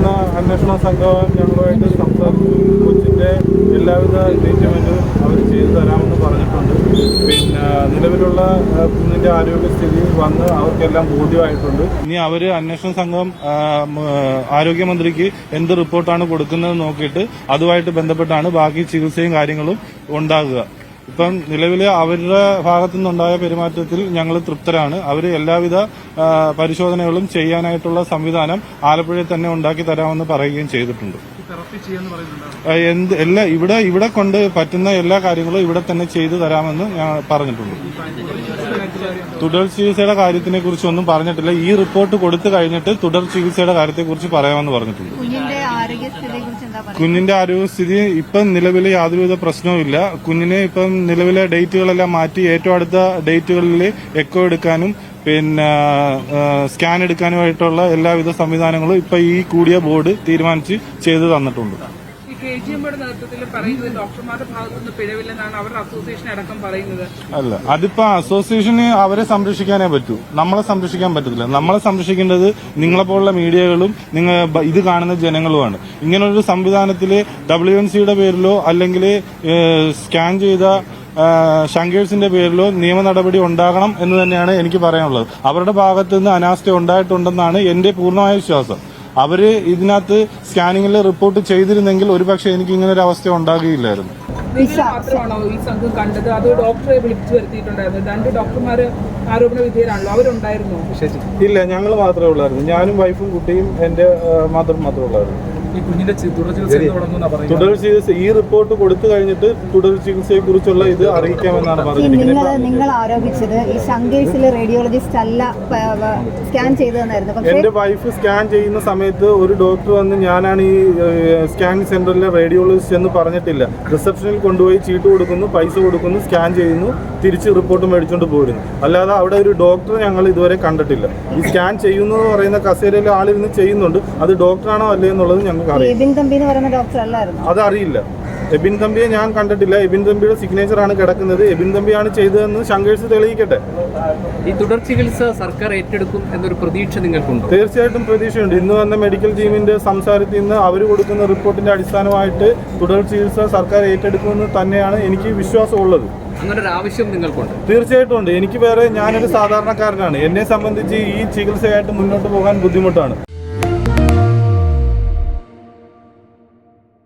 കൊടുക്കുന്ന അന്വേഷണ സംഘം ഞങ്ങളുമായിട്ട് സംസാരിച്ചു കൊച്ചിന്റെ എല്ലാവിധ ട്രീറ്റ്മെന്റും അവർ ചെയ്തു തരാമെന്ന് പറഞ്ഞിട്ടുണ്ട്. പിന്നെ നിലവിലുള്ള കുഞ്ഞിന്റെ ആരോഗ്യസ്ഥിതി വന്ന് അവർക്കെല്ലാം ബോധ്യമായിട്ടുണ്ട്. ഇനി അവർ അന്വേഷണ സംഘം ആരോഗ്യമന്ത്രിക്ക് എന്ത് റിപ്പോർട്ടാണ് കൊടുക്കുന്നത് നോക്കിയിട്ട് അതുമായിട്ട് ബന്ധപ്പെട്ടാണ് ബാക്കി ചികിത്സയും കാര്യങ്ങളും ഉണ്ടാകുക. ഇപ്പം നിലവിലെ അവരുടെ ഭാഗത്തു നിന്നുണ്ടായ പെരുമാറ്റത്തിൽ ഞങ്ങൾ തൃപ്തരാണ്. അവർ എല്ലാവിധ പരിശോധനകളും ചെയ്യാനായിട്ടുള്ള സംവിധാനം ആലപ്പുഴയിൽ തന്നെ ഉണ്ടാക്കി തരാമെന്ന് പറയുകയും ചെയ്തിട്ടുണ്ട്. എന്ത് എല്ലാ ഇവിടെ ഇവിടെ കൊണ്ട് പറ്റുന്ന എല്ലാ കാര്യങ്ങളും ഇവിടെ തന്നെ ചെയ്തു തരാമെന്ന് ഞാൻ പറഞ്ഞിട്ടുണ്ട്. തുടർ ചികിത്സയുടെ കാര്യത്തിനെ കുറിച്ചൊന്നും പറഞ്ഞിട്ടില്ല. ഈ റിപ്പോർട്ട് കൊടുത്തു കഴിഞ്ഞിട്ട് തുടർ ചികിത്സയുടെ കാര്യത്തെക്കുറിച്ച് പറയാമെന്ന് പറഞ്ഞിട്ടുണ്ട്. കുഞ്ഞിന്റെ ആരോഗ്യസ്ഥിതിയെ കുറിച്ച് എന്താ പറയുക കുഞ്ഞിന്റെ ആരോഗ്യസ്ഥിതി ഇപ്പം നിലവിൽ യാതൊരുവിധ പ്രശ്നവും ഇല്ല. കുഞ്ഞിനെ ഇപ്പം നിലവിലെ ഡേറ്റുകളെല്ലാം മാറ്റി ഏറ്റവും അടുത്ത ഡേറ്റുകളിൽ എക്കോ എടുക്കാനും പിന്നെ സ്കാൻ എടുക്കാനുമായിട്ടുള്ള എല്ലാവിധ സംവിധാനങ്ങളും ഇപ്പൊ ഈ കൂടിയ ബോർഡ് തീരുമാനിച്ച് ചെയ്തു തന്നിട്ടുണ്ട്. കെ ജി എമ്മയുടെ നേതൃത്വത്തിൽ പറയുന്നത് ഡോക്ടർമാരുടെ ഭാഗത്തുനിന്ന് പിഴവില്ലെന്നാണ് അവരുടെ അസോസിയേഷൻ അടക്കം പറയുന്നത്. അല്ല അതിപ്പോ അസോസിയേഷന് അവരെ സംരക്ഷിക്കാനേ പറ്റൂ. നമ്മളെ സംരക്ഷിക്കാൻ പറ്റത്തില്ല. നമ്മളെ സംരക്ഷിക്കേണ്ടത് നിങ്ങളെ പോലുള്ള മീഡിയകളും നിങ്ങൾ ഇത് കാണുന്ന ജനങ്ങളുമാണ്. ഇങ്ങനൊരു സംവിധാനത്തിൽ ഡബ്ല്യു എൻ സിയുടെ പേരിലോ അല്ലെങ്കിൽ സ്കാൻ ചെയ്ത ഷങ്കേഴ്സിന്റെ പേരിലോ നിയമ നടപടി ഉണ്ടാകണം എന്ന് തന്നെയാണ് എനിക്ക് പറയാനുള്ളത്. അവരുടെ ഭാഗത്തു നിന്ന് അനാസ്ഥ ഉണ്ടായിട്ടുണ്ടെന്നാണ് എന്റെ പൂർണമായ വിശ്വാസം. അവർ ഇതിനകത്ത് സ്കാനിങ്ങിൽ റിപ്പോർട്ട് ചെയ്തിരുന്നെങ്കിൽ ഒരുപക്ഷെ എനിക്ക് ഇങ്ങനെ ഒരു അവസ്ഥ ഉണ്ടാകുകയില്ലായിരുന്നു. മാത്രമാണോ ഈ സംഘം കണ്ടത്? അതോ ഡോക്ടറെ വിളിച്ചു വരുത്തിയിട്ടുണ്ടായിരുന്നു? രണ്ട് ഡോക്ടർമാര് ആരോപണ വിധേയരാണല്ലോ അവരുണ്ടായിരുന്നോ? ഇല്ല ഞങ്ങൾ മാത്രമേ ഉള്ളായിരുന്നു. ഞാനും വൈഫും കുട്ടിയും എന്റെ മാത്രം മാത്രമേ ഉള്ളായിരുന്നു. ഈ കുഞ്ഞിന്റെ തുടർ ചികിത്സ എന്ന് തുടങ്ങുന്ന പറയുന്നത്. തുടർ ചികിത്സ ഈ റിപ്പോർട്ട് കൊടുത്തു കഴിഞ്ഞിട്ട് തുടർ ചികിത്സയെ കുറിച്ചുള്ള ഇത് അറിയിക്കാമെന്നാണ് പറഞ്ഞത് നിങ്ങൾ നിങ്ങൾ ആരോപിച്ചത് ഈ ശങ്കേഴ്സിലെ റേഡിയോളജിസ്റ്റ് അല്ല സ്കാൻ ചെയ്തതെന്നായിരുന്നു പക്ഷേ എന്റെ വൈഫ് സ്കാൻ ചെയ്യുന്ന സമയത്ത് ഒരു ഡോക്ടർ വന്ന് ഞാനാണ് ഈ സ്കാനിങ് സെന്ററിലെ റേഡിയോളജിസ്റ്റ് എന്ന് പറഞ്ഞിട്ടില്ല. റിസപ്ഷനിൽ കൊണ്ടുപോയി ചീട്ട് കൊടുക്കുന്നു പൈസ കൊടുക്കുന്നു സ്കാൻ ചെയ്യുന്നു തിരിച്ച് റിപ്പോർട്ട് മേടിച്ചുകൊണ്ട് പോരുന്നു. അല്ലാതെ അവിടെ ഒരു ഡോക്ടർ ഞങ്ങൾ ഇതുവരെ കണ്ടിട്ടില്ല. ഈ സ്കാൻ ചെയ്യുന്നു എന്ന് പറയുന്ന കസേരയിൽ ആളിരുന്ന് ചെയ്യുന്നുണ്ട്. അത് ഡോക്ടറാണോ അല്ലേ എന്നുള്ളത് അറിയാം എബിൻ തമ്പി എന്ന് പറയുന്ന ഡോക്ടർ അല്ലായിരുന്നു? അതറിയില്ല എബിൻ തമ്പിയെ ഞാൻ കണ്ടിട്ടില്ല. എബിൻ തമ്പിയുടെ സിഗ്നേച്ചർ ആണ് കിടക്കുന്നത്. എബിൻ തമ്പിയാണ് ചെയ്തതെന്ന് ശങ്കേഴ്സ് തെളിയിക്കട്ടെ. ഈ തുടർ ചികിത്സ സർക്കാർ ഏറ്റെടുക്കും എന്നൊരു പ്രതീക്ഷ നിങ്ങൾക്കുണ്ട്? തീർച്ചയായിട്ടും പ്രതീക്ഷയുണ്ട്. ഇന്ന് വന്ന മെഡിക്കൽ ടീമിന്റെ സംസാരത്തിൽ നിന്ന് അവർ കൊടുക്കുന്ന റിപ്പോർട്ടിന്റെ അടിസ്ഥാനമായിട്ട് തുടർ ചികിത്സ സർക്കാർ ഏറ്റെടുക്കുമെന്ന് തന്നെയാണ് എനിക്ക് വിശ്വാസമുള്ളത്. അങ്ങനെ ഒരു ആവശ്യം നിങ്ങൾക്കുണ്ട്? തീർച്ചയായിട്ടും ഉണ്ട്. എനിക്ക് വേറെ ഞാനൊരു സാധാരണക്കാരനാണ്. എന്നെ സംബന്ധിച്ച് ഈ ചികിത്സയായിട്ട് മുന്നോട്ട് പോകാൻ ബുദ്ധിമുട്ടാണ്.